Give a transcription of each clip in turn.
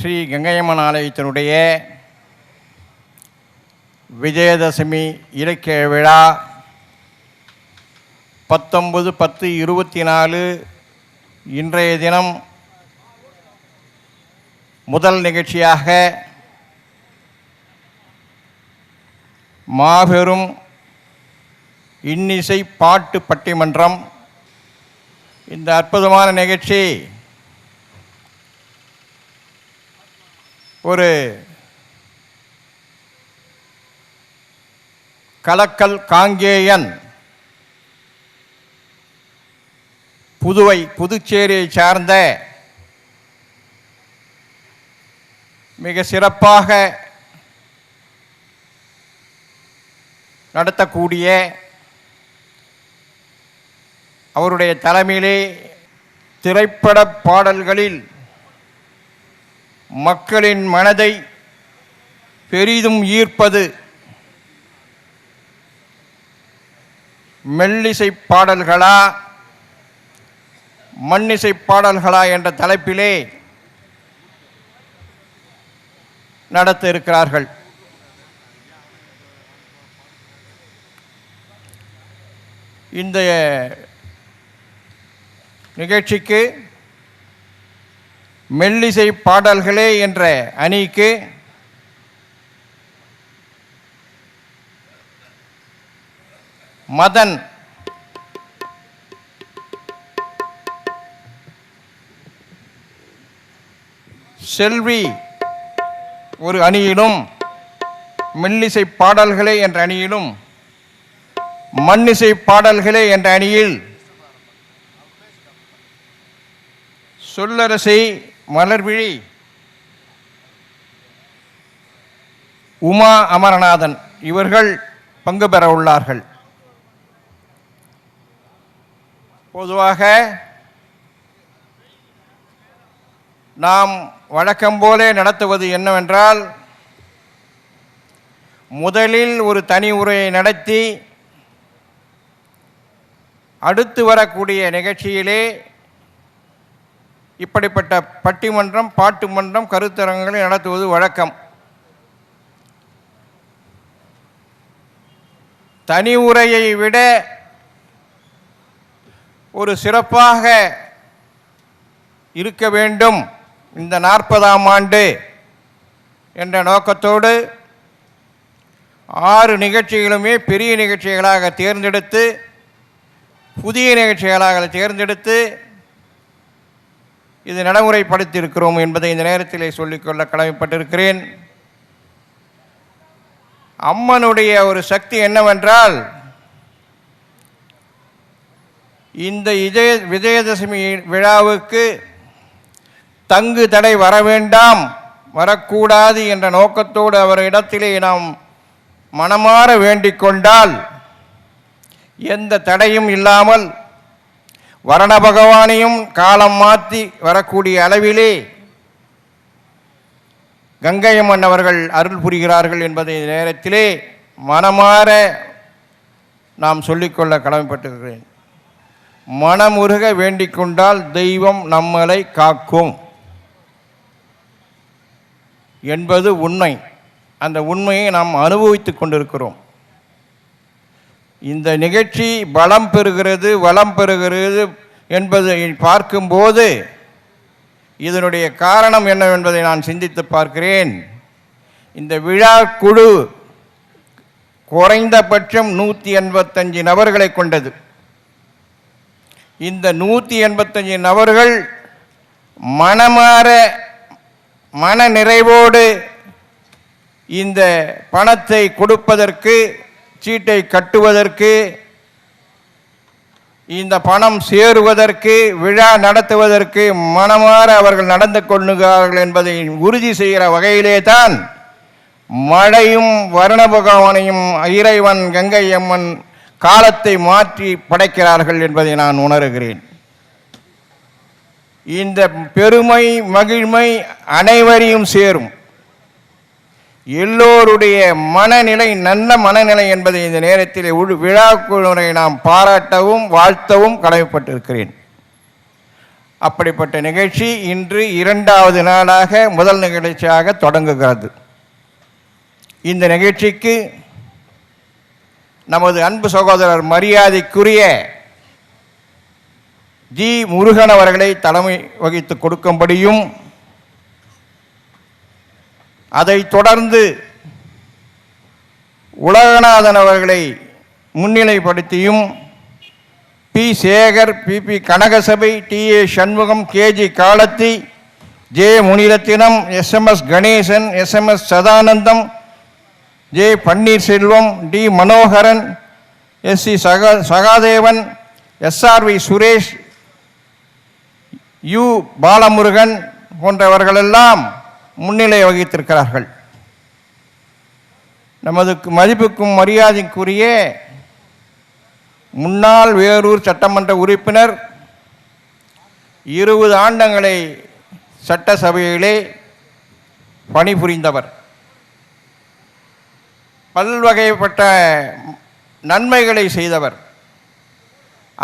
ஸ்ரீ கங்கையம்மன் ஆலயத்தினுடைய விஜயதசமி இலக்கிய விழா பத்தொன்பது பத்து இருபத்தி நாலு இன்றைய தினம் முதல் நிகழ்ச்சியாக மாபெரும் இன்னிசை பாட்டு பட்டிமன்றம். இந்த அற்புதமான நிகழ்ச்சி ஒரு கலக்கல் காங்கேயன் புதுவை புதுச்சேரியை சார்ந்த மிக சிறப்பாக நடத்தக்கூடிய அவருடைய தலைமையிலே திரைப்பட பாடல்களில் மக்களின் மனதை பெரிதும் ஈர்ப்பது மெல்லிசை பாடல்களா மண்ணிசை பாடல்களா என்ற தலைப்பிலே நடத்த இருக்கிறார்கள். இந்த நிகழ்ச்சிக்கு மெல்லிசை பாடல்களே என்ற அணிக்கு மதன் செல்வி ஒரு அணியிலும் மெல்லிசை பாடல்களே என்ற அணியிலும் மண்ணிசை பாடல்களே என்ற அணியில் சொல்லரசை மலர்விழி உமா அமரநாதன் இவர்கள் பங்கு பெற உள்ளார்கள். பொதுவாக நாம் வழக்கம் போலே நடத்துவது என்னவென்றால் முதலில் ஒரு தனி உரையை நடத்தி அடுத்து வரக்கூடிய நிகழ்ச்சியிலே இப்படிப்பட்ட பட்டிமன்றம் பாட்டு மன்றம் கருத்தரங்களை நடத்துவது வழக்கம். தனி உரையை விட ஒரு சிறப்பாக இருக்க வேண்டும் இந்த நாற்பதாம் ஆண்டு என்ற நோக்கத்தோடு ஆறு நிகழ்ச்சிகளுமே பெரிய நிகழ்ச்சிகளாக தேர்ந்தெடுத்து புதிய நிகழ்ச்சிகளாக தேர்ந்தெடுத்து இது நடைமுறைப்படுத்தியிருக்கிறோம் என்பதை இந்த நேரத்திலே சொல்லிக்கொள்ள கடமைப்பட்டிருக்கிறேன். அம்மனுடைய ஒரு சக்தி என்னவென்றால் இந்த இதய விஜயதசமி விழாவுக்கு தங்கு தடை வர வேண்டாம் வரக்கூடாது என்ற நோக்கத்தோடு அவர் இடத்திலே நாம் மனமாற வேண்டிக் கொண்டால் எந்த தடையும் இல்லாமல் வரண பகவானையும் காலம் மாற்றி வரக்கூடிய அளவிலே கங்கையம்மன் அவர்கள் அருள் புரிகிறார்கள் என்பதை நேரத்திலே மனமாற நாம் சொல்லிக்கொள்ள கடமைப்பட்டிருக்கிறேன். மனமுருக வேண்டிக் கொண்டால் தெய்வம் நம்மளை காக்கும். என்பது உண்மை. அந்த உண்மையை நாம் அனுபவித்துக் கொண்டிருக்கிறோம். இந்த நிகழ்ச்சி பலம் பெறுகிறது வளம் பெறுகிறது என்பதை பார்க்கும்போது இதனுடைய காரணம் என்னவென்பதை நான் சிந்தித்து பார்க்கிறேன். இந்த விழா குழு குறைந்தபட்சம் நூற்றி எண்பத்தஞ்சு நபர்களை கொண்டது. இந்த நூற்றி எண்பத்தஞ்சு நபர்கள் மனமாற மன நிறைவோடு இந்த பணத்தை கொடுப்பதற்கு சீட்டை கட்டுவதற்கு இந்த பணம் சேருவதற்கு விழா நடத்துவதற்கு மனமாற அவர்கள் நடந்து கொள்ளுகிறார்கள் என்பதை உறுதி செய்கிற வகையிலே தான் மழையும் வருண பகவானையும் இறைவன் கங்கை அம்மன் காலத்தை மாற்றி படைக்கிறார்கள் என்பதை நான் உணர்கிறேன். இந்த பெருமை மகிழ்மை அனைவரையும் சேரும். எல்லோருடைய மனநிலை நல்ல மனநிலை என்பதை இந்த நேரத்தில் உள் விழா குழுவினை நாம் பாராட்டவும் வாழ்த்தவும் கடமைப்பட்டிருக்கிறேன். அப்படிப்பட்ட நிகழ்ச்சி இன்று இரண்டாவது நாளாக முதல் நிகழ்ச்சியாக தொடங்குகிறது. இந்த நிகழ்ச்சிக்கு நமது அன்பு சகோதரர் மரியாதைக்குரிய ஜி முருகன் அவர்களை தலைமை வகித்து கொடுக்கும்படியும் அதைத் தொடர்ந்து உலகநாதன் அவர்களை முன்னிலைப்படுத்தியும் P. Sekar P. P. Kanagasabai T. A. Shanmugam KG Kalathi J. Munirathinam SMS Ganesan SMS Sadanandam J. Panneerselvam T. Manoharan S. C. சகா சகாதேவன் எஸ்ஆர்வி சுரேஷ் யு. பாலமுருகன் போன்றவர்களெல்லாம் முன்னிலை வகித்திருக்கிறார்கள். நமது மதிப்புக்கும் மரியாதைக்குரிய முன்னாள் வேலூர் சட்டமன்ற உறுப்பினர் இருபது ஆண்டங்களை சட்டசபையிலே பணிபுரிந்தவர். பல்வகைப்பட்ட நன்மைகளை செய்தவர்.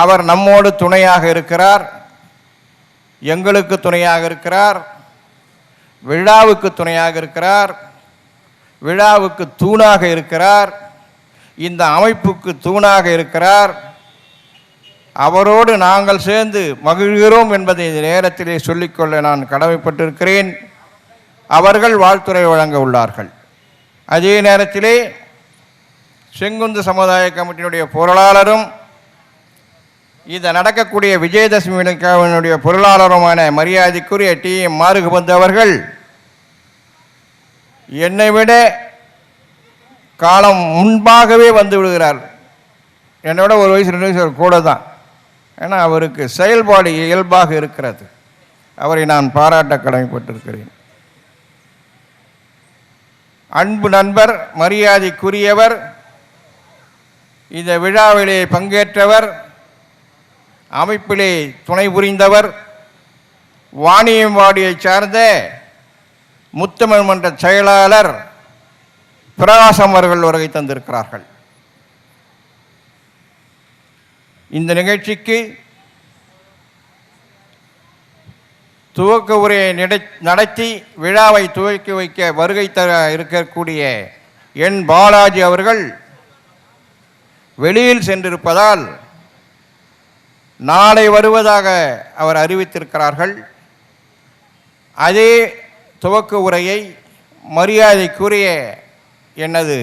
அவர் நம்மோடு துணையாக இருக்கிறார். எங்களுக்கு துணையாக இருக்கிறார். விழாவுக்கு துணையாக இருக்கிறார். விழாவுக்கு தூணாக இருக்கிறார். இந்த அமைப்புக்கு தூணாக இருக்கிறார். அவரோடு நாங்கள் சேர்ந்து மகிழ்கிறோம் என்பதை இந்த நேரத்திலே சொல்லிக்கொள்ள நான் கடமைப்பட்டிருக்கிறேன். அவர்கள் வாழ்த்துறை வழங்க உள்ளார்கள். அதே நேரத்திலே செங்குந்து சமுதாய கமிட்டியினுடைய பொருளாளரும் இதை நடக்கக்கூடிய விஜயதசமி விழாவினுடைய பொருளாளருமான மரியாதைக்குரிய டி. எம். மாறுகுபந்து அவர்கள் என்னை விட காலம் முன்பாகவே வந்து விடுகிறார். என்னோட ஒரு வயசு ரெண்டு வயசு கூட தான் ஏன்னா அவருக்கு செயல்பாடு இயல்பாக இருக்கிறது. அவரை நான் பாராட்ட கடமைப்பட்டிருக்கிறேன். அன்பு நண்பர் மரியாதைக்குரியவர் இந்த விழாவிலே பங்கேற்றவர் அமைப்பிலே துணை புரிந்தவர் வாணியம்பாடியைச் சார்ந்த முத்தமிழ் மன்ற செயலாளர் பிரகாசம் அவர்கள் வருகை தந்திருக்கிறார்கள். இந்த நிகழ்ச்சிக்கு துவக்க உரையை நடத்தி விழாவை துவக்கி வைக்க வருகை தர இருக்கக்கூடிய என் பாலாஜி அவர்கள் வெளியில் சென்றிருப்பதால் நாளை வருவதாக அவர் அறிவித்திருக்கிறார்கள். அதே துவக்க உரையை மரியாதைக்குரிய எனது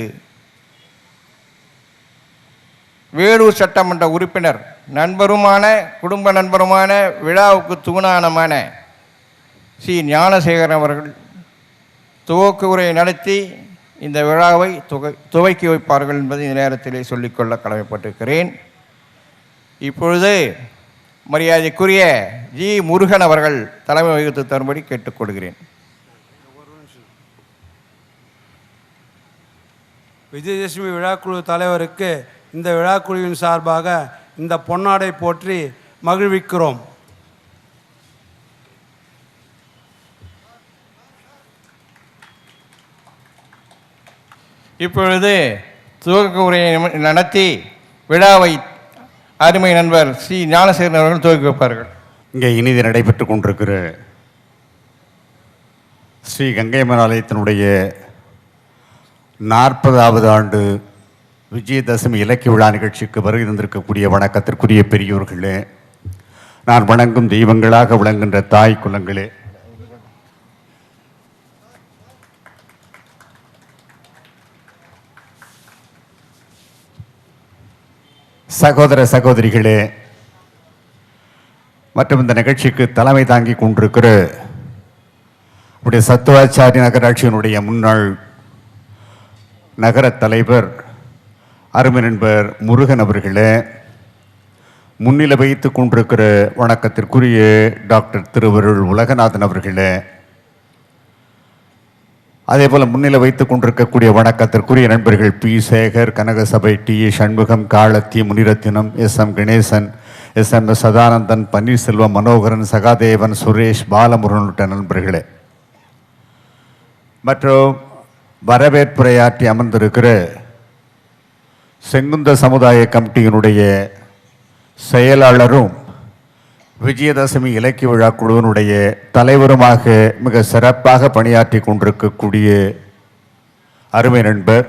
வேலூர் சட்டமன்ற உறுப்பினர் நண்பருமான குடும்ப நண்பருமான விழாவுக்கு தூணானமான சி. ஞானசேகரன் அவர்கள் துவக்க உரையை நடத்தி இந்த விழாவை துவை துவக்கி வைப்பார்கள் என்பதை இந்த நேரத்திலே சொல்லிக்கொள்ள கடமைப்பட்டிருக்கிறேன். இப்பொழுது மரியாதைக்குரிய ஜி முருகன் அவர்கள் தலைமை வகித்து தரும்படி கேட்டுக்கொள்கிறேன் விஜயதசமி விழாக்குழு தலைவருக்கு இந்த விழாக்குழுவின் சார்பாக இந்த பொன்னாடை போற்றி மகிழ்விக்கிறோம். இப்பொழுது துவக்க உரையை நடத்தி விழாவை அருமை நண்பர் சி ஞானசேகரன் அவர்கள் துவக்கி வைப்பார்கள். இங்கே இனிது நடைபெற்று கொண்டிருக்கிற ஸ்ரீ கங்கைமன் ஆலயத்தினுடைய நாற்பதாவது ஆண்டு விஜயதசமி இலக்கிய விழா நிகழ்ச்சிக்கு வருகை தந்திருக்கக்கூடிய வணக்கத்திற்குரிய பெரியோர்களே நான் வணங்கும் தெய்வங்களாக விளங்குகின்ற தாய் குலங்களே சகோதர சகோதரிகளே மற்றும் இந்த நிகழ்ச்சிக்கு தலைமை தாங்கி கொண்டிருக்கிற நம்முடைய சத்துவாச்சாரி நகராட்சியினுடைய முன்னாள் நகர தலைவர் அருமை நண்பர் முருகன் அவர்களே முன்னிலை வைத்து கொண்டிருக்கிற வணக்கத்திற்குரிய டாக்டர் திருவருள் உலகநாதன் அவர்களே அதே போல முன்னிலை வைத்துக் கொண்டிருக்கக்கூடிய வணக்கத்திற்குரிய நண்பர்கள் P. Sekar Kanagasabai T. A. Shanmugam Kalathi Munirathinam S. M. Ganesan S. M. S Sadanandan Panneerselvam Manoharan Sahadevan Suresh Balamurugan உள்ளிட்ட நண்பர்களே. மற்றும் வரவேற்புரையாற்றி அமர்ந்திருக்கிற செங்குந்த சமுதாய கமிட்டியினுடைய செயலாளரும் விஜயதசமி இலக்கிய விழா குழுவினுடைய தலைவருமாக மிக சிறப்பாக பணியாற்றி கொண்டிருக்கக்கூடிய அருமை நண்பர்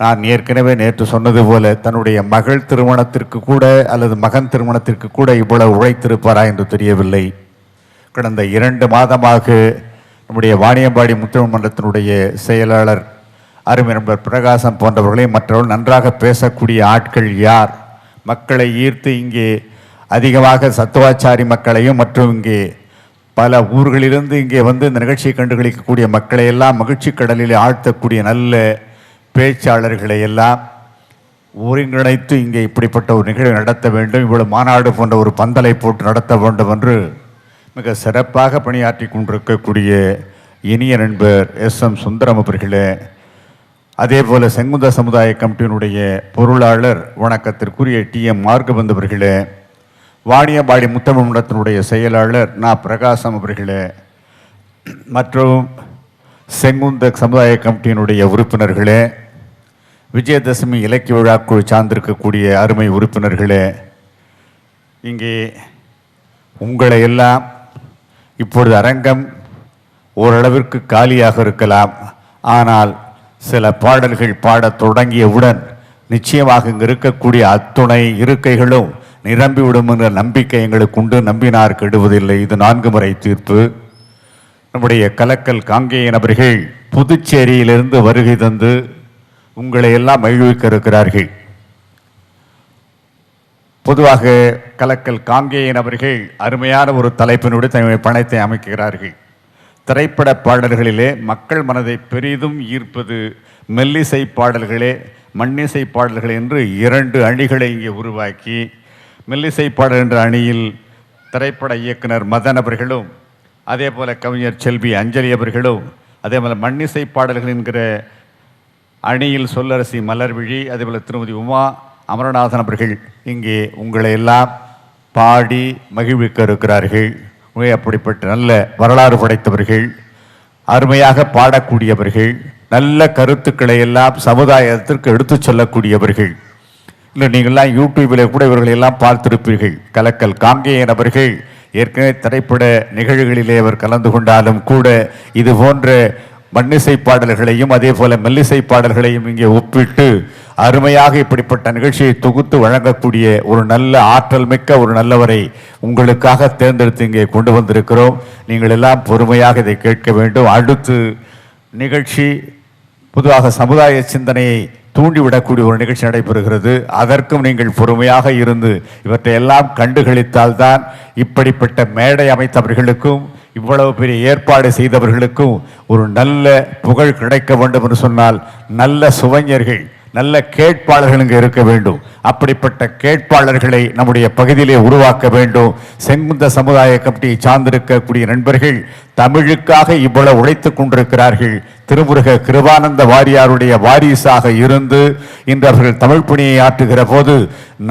நான் ஏற்கனவே நேற்று சொன்னது போல தன்னுடைய மகள் திருமணத்திற்கு கூட அல்லது மகன் திருமணத்திற்கு கூட இவ்வளவு உழைத்திருப்பாரா என்று தெரியவில்லை. கடந்த இரண்டு மாதமாக நம்முடைய வாணியம்பாடி முத்தமிழ் மன்றத்தினுடைய செயலாளர் அருமை நண்பர் பிரகாசம் போன்றவர்களையும் மற்றவர்கள் நன்றாக பேசக்கூடிய ஆட்கள் யார்? மக்களை ஈர்த்து இங்கே அதிகமாக சத்துவாச்சாரி மக்களையும் மற்றும் இங்கே பல ஊர்களிலிருந்து இங்கே வந்து இந்த நிகழ்ச்சியை கண்டுகளிக்கக்கூடிய மக்களையெல்லாம் மகிழ்ச்சி கடலில் ஆழ்த்தக்கூடிய நல்ல பேச்சாளர்களை எல்லாம் ஒருங்கிணைத்து இங்கே இப்படிப்பட்ட ஒரு நிகழ்வு நடத்த வேண்டும். இவ்வளவு மாநாடு போன்ற ஒரு பந்தலை போட்டு நடத்த வேண்டும் என்று மிக சிறப்பாக பணியாற்றி கொண்டிருக்கக்கூடிய இனிய நண்பர் எஸ் எம் சுந்தரம் அவர்களே அதே போல் செங்குந்த சமுதாய கமிட்டியினுடைய பொருளாளர் வணக்கத்திற்குரிய டி எம் மார்கபந்த் வாணியபாடி வாணியம்பாடி செயலாளர் நா. பிரகாசம் அவர்களே மற்றும் செங்குந்த சமுதாய கமிட்டியினுடைய உறுப்பினர்களே விஜயதசமி இலக்கிய விழாக்குழு சார்ந்திருக்கக்கூடிய அருமை உறுப்பினர்களே இங்கே உங்களை எல்லாம் இப்பொழுது அரங்கம் ஓரளவிற்கு காலியாக இருக்கலாம். ஆனால் சில பாடல்கள் பாடத் தொடங்கியவுடன் நிச்சயமாக இங்கு இருக்கக்கூடிய அத்துணை இருக்கைகளும் நிரம்பிவிடும் என்ற நம்பிக்கை எங்களுக்கு உண்டு. நம்பினார் கெடுவதில்லை. இது நான்கு முறை தீர்ப்பு. நம்முடைய கலக்கல் காங்கேயன் நபர்கள் புதுச்சேரியிலிருந்து வருகை தந்து உங்களை எல்லாம் மகிழ்விக்க இருக்கிறார்கள் பொதுவாக கலக்கல் காங்கேய நபர்கள் அருமையான ஒரு தலைப்பினுடைய தன்னுடைய பணத்தை அமைக்கிறார்கள். திரைப்பட பாடல்களிலே மக்கள் மனதை பெரிதும் ஈர்ப்பது மெல்லிசை பாடல்களே மண்ணிசை பாடல்கள் என்று இரண்டு அணிகளை இங்கே உருவாக்கி மெல்லிசை பாடல் என்ற அணியில் திரைப்பட இயக்குனர் மதன் அவர்களும் அதே போல் கவிஞர் செல்வி அஞ்சலி அவர்களும் அதே போல் மண்ணிசை பாடல்கள் என்கிற அணியில் சொல்லரசி மலர்விழி அதேபோல் திருமதி உமா அமரநாதன் அவர்கள் இங்கே உங்களை எல்லாம் பாடி மகிழ்விக்க இருக்கிறார்கள். உண்மை அப்படிப்பட்ட நல்ல வரலாறு படைத்தவர்கள் அருமையாக பாடக்கூடியவர்கள் நல்ல கருத்துக்களை எல்லாம் சமுதாயத்திற்கு எடுத்துச் சொல்லக்கூடியவர்கள். இல்லை நீங்கள்லாம் யூடியூபில் கூட இவர்களை எல்லாம் பார்த்திருப்பீர்கள். கலக்கல் காங்கேயன் அவர்கள் ஏற்கனவே திரைப்பட நிகழ்வுகளிலே அவர் கலந்து கொண்டாலும் கூட இது போன்ற மண்ணிசை பாடல்களையும் அதே போல மெல்லிசை பாடல்களையும் இங்கே ஒப்பிட்டு அருமையாக இப்படிப்பட்ட நிகழ்ச்சியை தொகுத்து வழங்கக்கூடிய ஒரு நல்ல ஆற்றல் மிக்க ஒரு நல்லவரை உங்களுக்காக தேர்ந்தெடுத்து இங்கே கொண்டு வந்திருக்கிறோம். நீங்கள் எல்லாம் பொறுமையாக இதை கேட்க வேண்டும். அடுத்து நிகழ்ச்சி பொதுவாக சமுதாய சிந்தனையை தூண்டிவிடக்கூடிய ஒரு நிகழ்ச்சி நடைபெறுகிறது. அதற்கும் நீங்கள் பொறுமையாக இருந்து இவற்றை எல்லாம் கண்டுகளித்தால்தான் இப்படிப்பட்ட மேடை அமைத்தவர்களுக்கும் இவ்வளவு பெரிய ஏற்பாடு செய்தவர்களுக்கும் ஒரு நல்ல புகழ் கிடைக்க வேண்டும் என்று சொன்னால் நல்ல சுவைஞர்கள் நல்ல கேட்பாளர்கள் இங்கே இருக்க வேண்டும். அப்படிப்பட்ட கேட்பாளர்களை நம்முடைய பகுதியிலே உருவாக்க வேண்டும். செங்குந்த சமுதாய கமிட்டியை சார்ந்திருக்கக்கூடிய நண்பர்கள் தமிழுக்காக இவ்வளவு உழைத்துக் கொண்டிருக்கிறார்கள். திருமுருக கிருபானந்த வாரியாருடைய வாரிசாக இருந்து இன்று அவர்கள் தமிழ் பணியை ஆற்றுகிற போது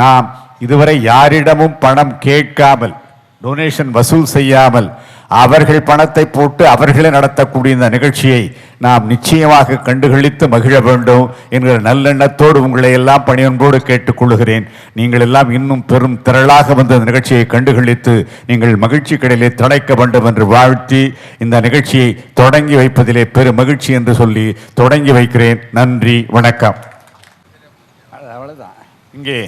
நாம் இதுவரை யாரிடமும் பணம் கேட்காமல் டொனேஷன் வசூல் செய்யாமல் அவர்கள் பணத்தை போட்டு அவர்களே நடத்தக்கூடிய இந்த நிகழ்ச்சியை நாம் நிச்சயமாக கண்டுகளித்து மகிழ வேண்டும் என்கிற நல்லெண்ணத்தோடு உங்களை எல்லாம் பணியன்போடு கேட்டுக்கொள்கிறேன் நீங்கள் எல்லாம் இன்னும் பெரும் திரளாக வந்து இந்த நிகழ்ச்சியை கண்டுகளித்து நீங்கள் மகிழ்ச்சி கடலிலே தடைக்க வேண்டும் என்று வாழ்த்தி இந்த நிகழ்ச்சியை தொடங்கி வைப்பதிலே பெரும் மகிழ்ச்சி என்று சொல்லி தொடங்கி வைக்கிறேன். நன்றி வணக்கம். அவ்வளவுதான். இங்கே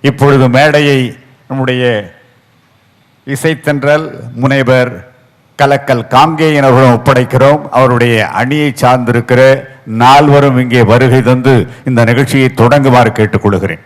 இப்பொழுது மேடையை நம்முடைய இசைத்தென்றல் முனைவர் கலக்கல் காங்கேயன் அவர்களும் ஒப்படைக்கிறோம். அவருடைய அணியை சார்ந்திருக்கிற நால்வரும் இங்கே வருகை தந்து இந்த நிகழ்ச்சியை தொடங்குமாறு கேட்டுக்கொள்கிறேன்.